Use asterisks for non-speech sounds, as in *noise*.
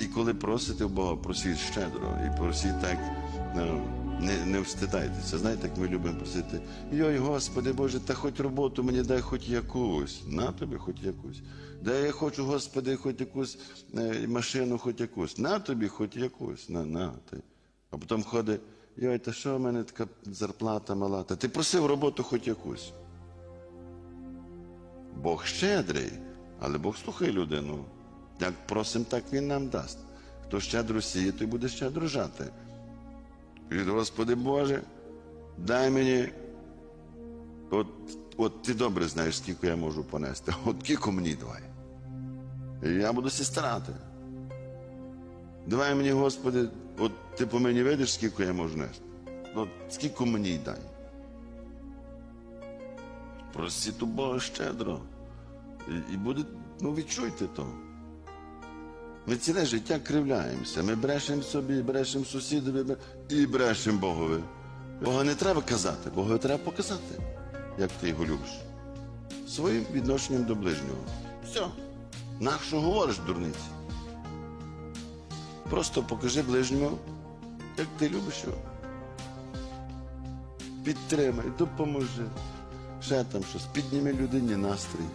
І коли просите в Бога, просіть щедро і просіть так, ну, не, не встидайтеся. Знаєте, як ми любимо просити, йой, Господи Боже, та хоч роботу мені дай хоч якусь. На тобі хоч якусь. Дай я хочу, Господи, хоч якусь е, машину, хоч якусь. На тобі хоч якусь. На, на ти. А потім ходить, йой, та що в мене така зарплата мала? Та ти просив роботу хоч якусь. Бог щедрий, але Бог слухає людину. Як просим, так Він нам дасть. Хто щедро сіє, той буде щедро жати. Від Господи Боже, дай мені. От, от ти добре знаєш, скільки я можу понести. *laughs* От кілько мені давай. Я буду сі старати. Давай мені, Господи, от ти по мені видиш, скільки я можу нести. От скільки мені дай. Просіть у Бога щедро. І, і буде, ну відчуйте то. Ми ціле життя кривляємося. Ми брешемо собі, брешемо сусідові і брешемо Богові. Бога не треба казати, Бога треба показати, як ти його любиш. Своїм відношенням до ближнього. Все. Нащо говориш, дурниці? Просто покажи ближньому, як ти любиш його. Підтримай, допоможи. Ще там щось, підніми людині настрій.